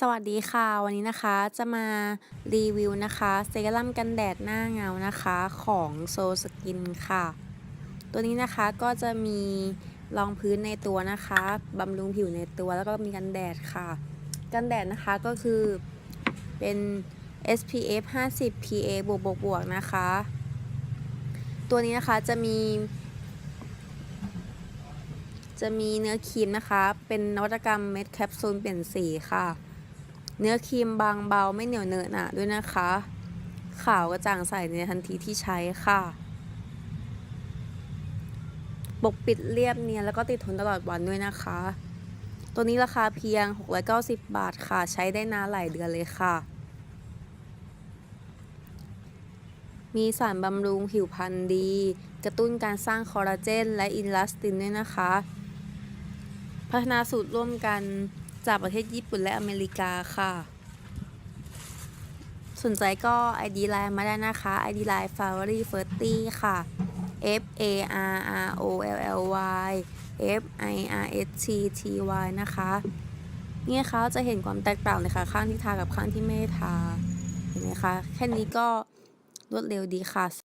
สวัสดีค่ะวันนี้นะคะจะมารีวิวนะคะเซรั่มกันแดดหน้าเงานะคะของโซสกินค่ะ ตัวนี้นะคะก็จะมีรองพื้นในตัวนะคะบำรุงผิวในตัวแล้วก็มีกันแดดค่ะ กันแดดนะคะก็คือเป็น SPF 50 PA บวกบวกบวกนะคะ ตัวนี้นะคะจะมี จะมีเนื้อครีมนะคะ เป็นนวัตกรรมเม็ดแคปซูลเปลี่ยนสีค่ะ เนื้อครีมบางเบาไม่เหนียวเนอะหนะด้วยนะคะ ขาวกระจ่างใสในทันทีที่ใช้ค่ะ ปกปิดเรียบเนียนแล้วก็ติดทนตลอดวันด้วยนะคะ ตัวนี้ราคาเพียง 690 บาทค่ะ ใช้ได้นานหลายเดือนเลยค่ะ มีสารบำรุงผิวพรรณดี กระตุ้นการสร้างคอลลาเจนและอินลาสตินด้วยนะคะ พัฒนาสูตรร่วมกัน จากประเทศญี่ปุ่นและอเมริกาค่ะ สนใจก็ ID Line มาได้นะคะ ID Line f a v o r y f i r t y ค่ะ F A R R O L L Y F I R S T T Y นะคะเนี่นะคะจะเห็นความแตกต่างเลยค่ะ ข้างที่ทากับข้างที่ไม่ทา เห็นไหมคะ แค่นี้ก็รวดเร็วดีค่ะ